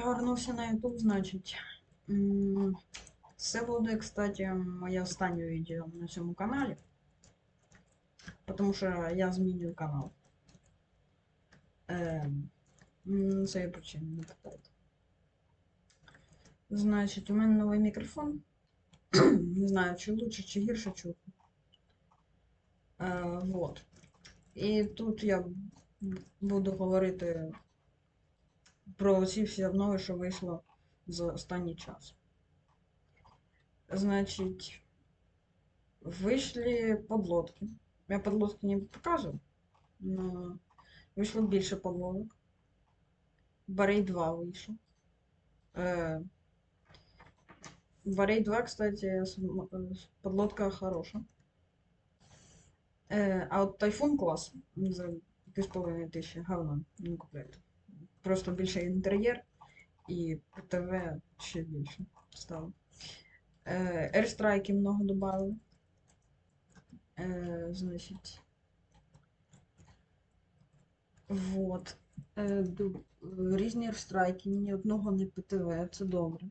я вернувся на YouTube, значить. Це буде, кстати, моє останнє відео на цьому каналі. Тому що я змінюю канал. Ем, Це я причини не питайте. Значить, у мене новий мікрофон. Не знаю, чи лучше, чи гірше. Е, вот. І тут я буду говорити про ці всі обнови, що вийшло за останній час. Значить, вийшли подлодки. Я подлодки не показував, но вийшло більше подлодок. Барей 2 вийшов. Е, Барей 2, кстати, э, подлодка хороша. Е, а от Тайфун клас за 2,5 тисячі говно не купляйте. Просто більше інтер'єр і ПТВ ще більше стало. Е, Airstrike много добавили. Е, значить. Вот. Е, різні Airstrike, ні одного не ПТВ, це добре.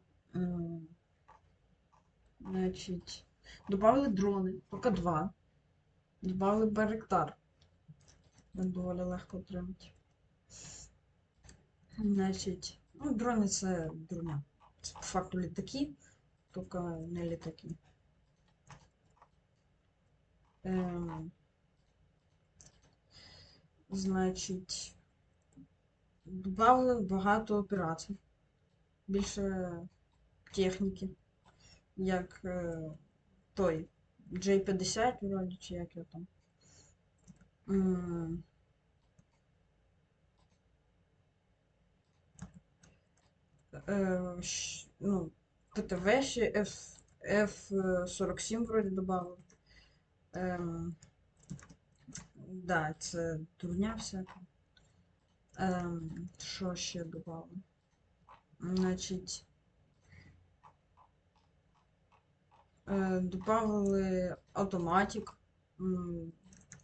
Значить. Добавили дрони, поки два. Добавили Байректар. Він доволі легко отримати. Значить, ну, дрони це дурня. Це по факту літаки, тільки не літаки. Ем, значить, добавили багато операцій. Більше техніки, як е, той J50, вроді, чи як його там е, щ- ну, ПТВ ще F, F47 вроді добавили. Ем, да, це дурня всяка. Ем, що ще добавили? Значить, е, добавили автоматик,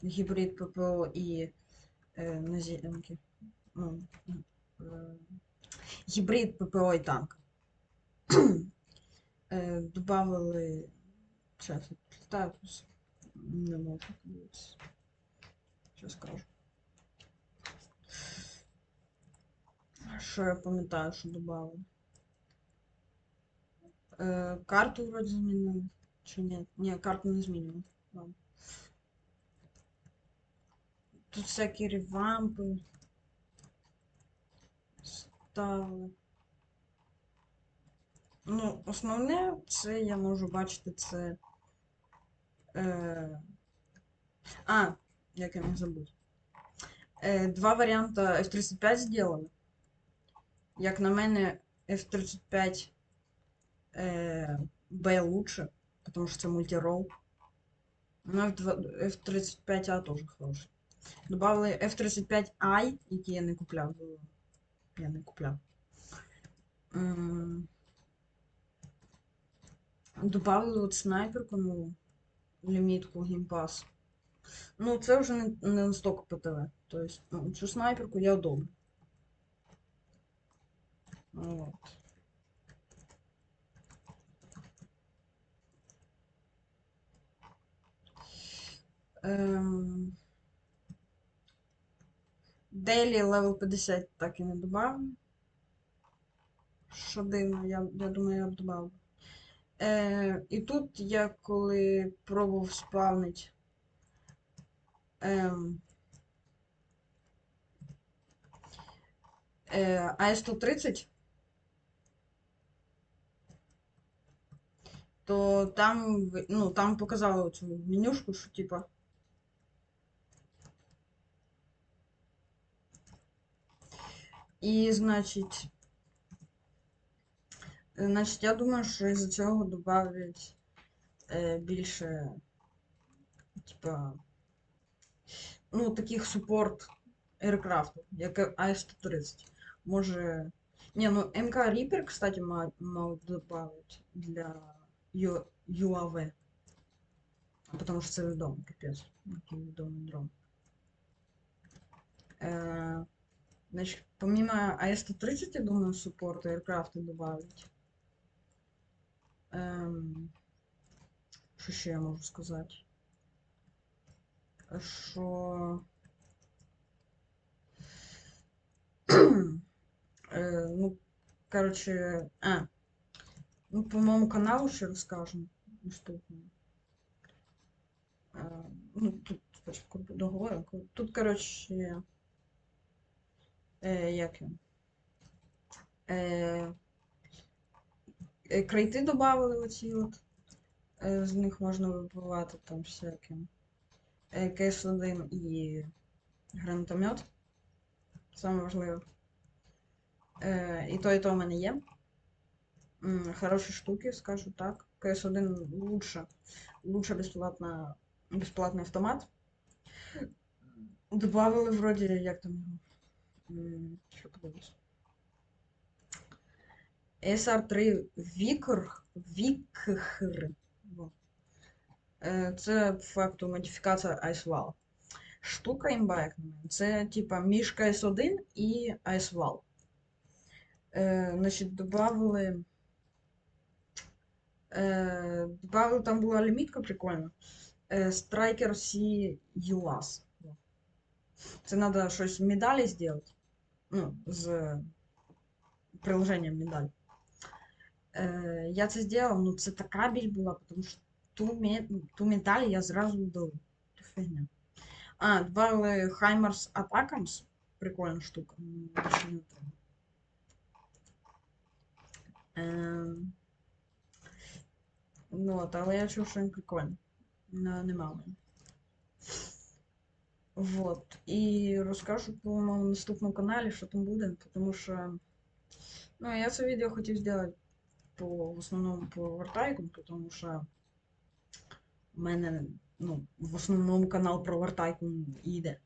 гібрид ППО і е, наземки. Ну, е, гібрид ППО і танк. Е, добавили. Сейчас літаю не можу подивитися. Що скажу. Що я пам'ятаю, що додали? Е, карту вроді змінили. Чи ні? Ні, карту не змінили. Тут всякі ревампи. Ставили. Ну, основне, це я можу бачити, це. Е... А, як я не забудь. Е, два варіанти F-35 зробили. Як на мене, F-35 е, B лучше, тому що це мультирол. Ну, F-35A теж хороший. Добавили F-35I, який я не купляв. Я не купляв. М, Добавили от снайперку, ну, лімітку геймпас. Ну, це вже не, не настільки ПТВ. Тобто, ну, цю снайперку я одобрю. Вот. Ем... Дейлі левел 50 так і не добавив. Що дивно, я, я думаю, я б добавив. Е, і тут я коли пробував спавнити ем, е, АС-130, то там, ну, там показали оцю менюшку, що типа. І, значить, е, значить, я думаю, що із-за цього добавлять е, більше, типа, ну, таких супорт аеркрафтів, як АС-130. Може. Не, ну МК Reaper, кстати, ма- мав добавить для Ю- UAV. Потому що це відомо, капець. Відомий дрон. Е, Значит, помимо АС-130, я думаю, суппорт аиркрафта добавить. Ем, що ще я можу сказати? Що... Е, ну, короче, а, ну, по моему каналу ще розкажемо наступному. Е, ну, тут спочатку договоримо. Тут, короче, як він? Е, е, крейти додавали оці от. Е, з них можна вибивати там всяким. Е, КС-1 і гранатомет. Саме важливе. Е, і то, і то в мене є. Хороші штуки, скажу так. КС-1 лучше. Лучше безплатна, безплатний автомат. Добавили вроді, як там його. М, Що подивись. SR3 Вікр. Вікхр. Во. Е, Це факту модифікація Ice Штука імба. Це типа між CS1 і Ice Wall. Е, значить, добавили. Е, добавили, там була лімітка прикольна. Е, Striker C UAS. Це треба щось медалі зробити. Ну, з приложенням медаль. Е, я це зробив, ну це така біль була, тому що ту, ме- ту медаль я зразу удалив. Ту фігня. А, добавили Хаймерс Attackams. Прикольна штука. м, більше не треба. Ем, Ну, от, але я чув, що він прикольний. Не, нема в мене. Вот. І розкажу по моєму наступному каналі, що там буде, тому що. Ну, я це відео хотів зробити по в основному по вартайкам, тому що в мене ну, в основному канал про вартайку йде.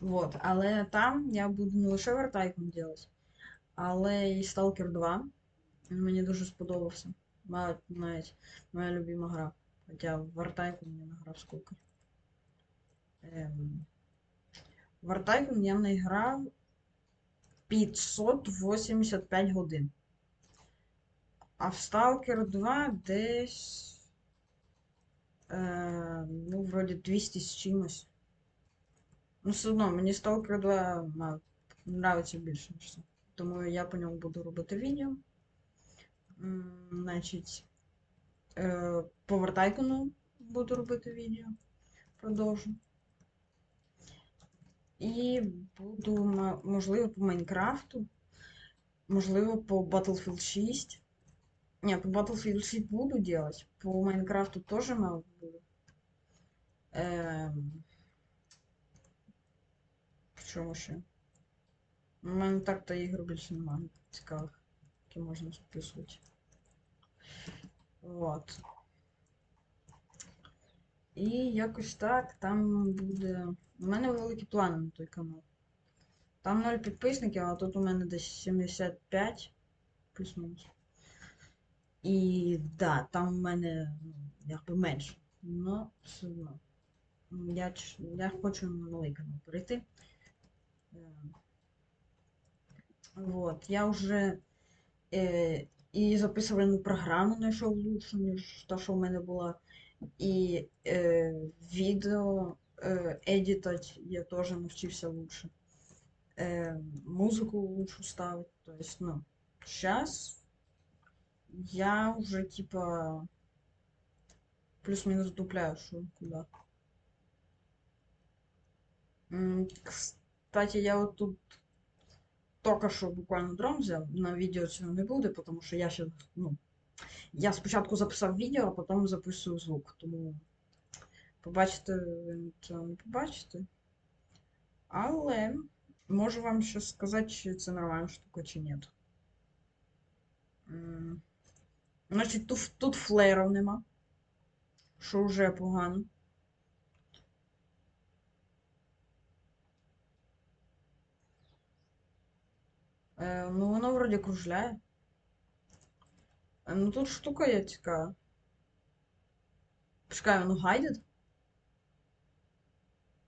Вот. Але там я буду не лише вартайком робити, але і Stalker 2. Він мені дуже сподобався. Навіть моя любима гра. Хоча в Вартайку мені награв скільки. Ем, в Вартайку я наіграв 585 годин. А в Stalker 2 десь. Е, ну, вроді 200 з чимось. Ну, все одно, мені Stalker 2 ма- нравиться більше. Тому я по ньому буду робити відео. М, Значить, е, по Вартайкону буду робити відео. Продовжу. І буду, можливо, по Майнкрафту, можливо, по Battlefield 6. Не, по Battlefield 6 буду делать. По Майнкрафту тоже мало буду. Ем... Чому ще? У мене так-то ігор більше немає цікавих, які можна записувати. Вот. І якось так, там буде. У мене великі плани на той канал. Там 0 підписників, а тут у мене десь 75 плюс-мінус. І да, там у мене ну, якби менше. Ну, все одно. Я, я хочу на новий канал перейти. Е, Вот, я вже е, і записувальну програму знайшов лучше, ніж та, що в мене була. І е, відео е, едітать я теж навчився лучше. Е, музику лучше ставити. Тобто, ну, зараз я вже типа плюс-мінус дупляю, що куди. Кстати, я вот тут только що буквально дрон взяв. На відео цього не буде, тому що я ще, ну, я спочатку записав відео, а потім записую звук. Тому побачите, ви цього не побачите. Але можу вам ще сказати, чи це нормальна штука, чи. М, Значить, тут, тут флеерів нема. Що вже погано. Ну, воно вроді кружляє. Ну тут штука є цікава. Почекай, воно гайдед?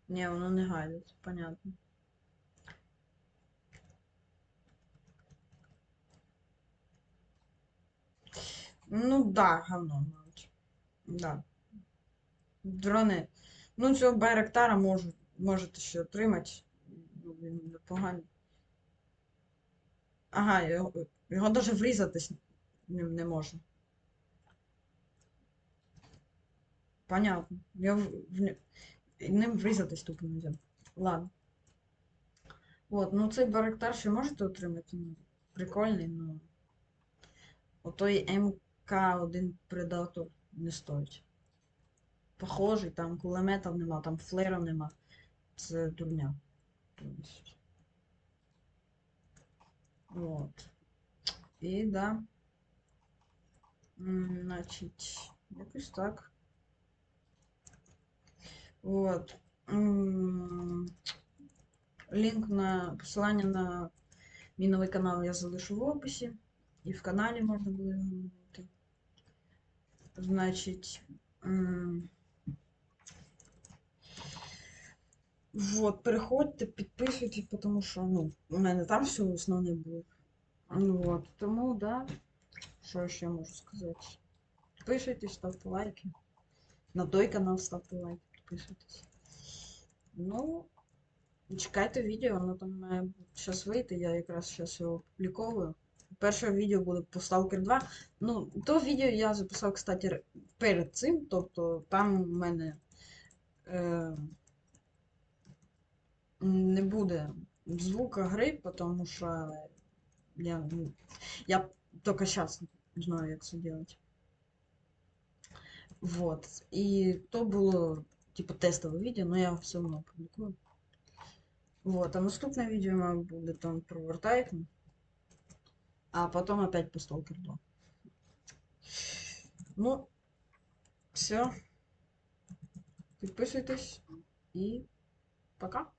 Ні, воно не гайдить, понятно. Ну да, говно, мабуть. Да. Дрони. Ну, цього Байрактара можу, можете ще отримати. Він непоганий. Ага, його, його навіть врізатись не, не можна. Понятно. Його в, ним врізатись тупо не можна. Ладно. От, ну цей Байрактар ще можете отримати? Ну, прикольний, ну. Отой МК-1 Predator не стоїть. Похожий, там кулеметів нема, там флерів нема. Це дурня. повністю. Вот. І да. М, Значить, якось так. Вот. М, Лінк на посилання на мій новий канал я залишу в описі. І в каналі можна буде його знайти. Значить. Вот, переходьте, підписуйтесь, тому що, ну, у мене там все основне було. Ну от, тому, да. Що ще можу сказати? Підписуйтесь, ставте лайки. На той канал ставте лайки, підписуйтесь. Ну, чекайте відео, воно там має зараз вийти, я якраз зараз його опубліковую. Перше відео буде по Stalker 2. Ну, то відео я записав, кстати, перед цим, тобто там в мене. Е, не буде звука гри, тому що я, ну, я только сейчас знаю, як це делать. Вот. І то було, типу, тестове відео, але я все одно опублікую. Вот. А наступне відео мабуть, буде там про Вартайкн. А потом опять по Stalker 2. Ну, все. Підписуйтесь і пока.